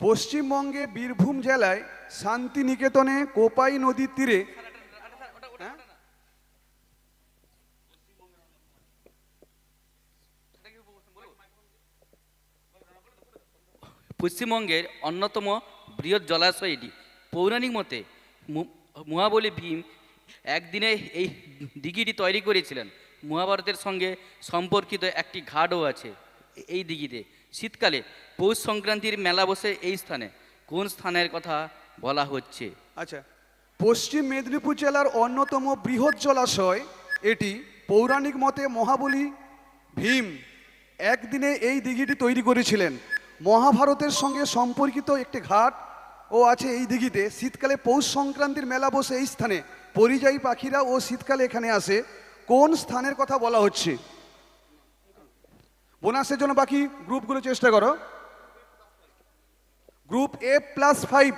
পশ্চিমবঙ্গে বীরভূম জেলায় শান্তিনিকেতনে কোপাই নদীর তীরে? পশ্চিমবঙ্গের অন্যতম বৃহৎ জলাশয় এটি পৌরাণিক মতে মহাবলী ভীম একদিনে এই দিঘিটি তৈরি করেছিলেন মহাভারতের সঙ্গে সম্পর্কিত একটি ঘাটও আছে এই দিঘিতে শীতকালে পৌষ সংক্রান্তির মেলা বসে এই স্থানে। কোন স্থানের কথা বলা হচ্ছে? আচ্ছা পশ্চিম মেদিনীপুর জেলার অন্যতম বৃহৎ জলাশয় এটি পৌরাণিক মতে মহাবলী ভীম। একদিনে এই দিঘিটি তৈরি করেছিলেন। মহাভারতের সঙ্গে সম্পর্কিত একটি ঘাট ও আছে এই দিঘিতে। শীতকালে পৌষ সংক্রান্তির মেলা বসে এই স্থানে পরিযায়ী পাখিরা ও শীতকালে এখানে আসে। কোন স্থানের কথা বলা হচ্ছে? বোনাসের জন্য বাকি গ্রুপগুলো চেষ্টা করো। গ্রুপ এ প্লাস ফাইভ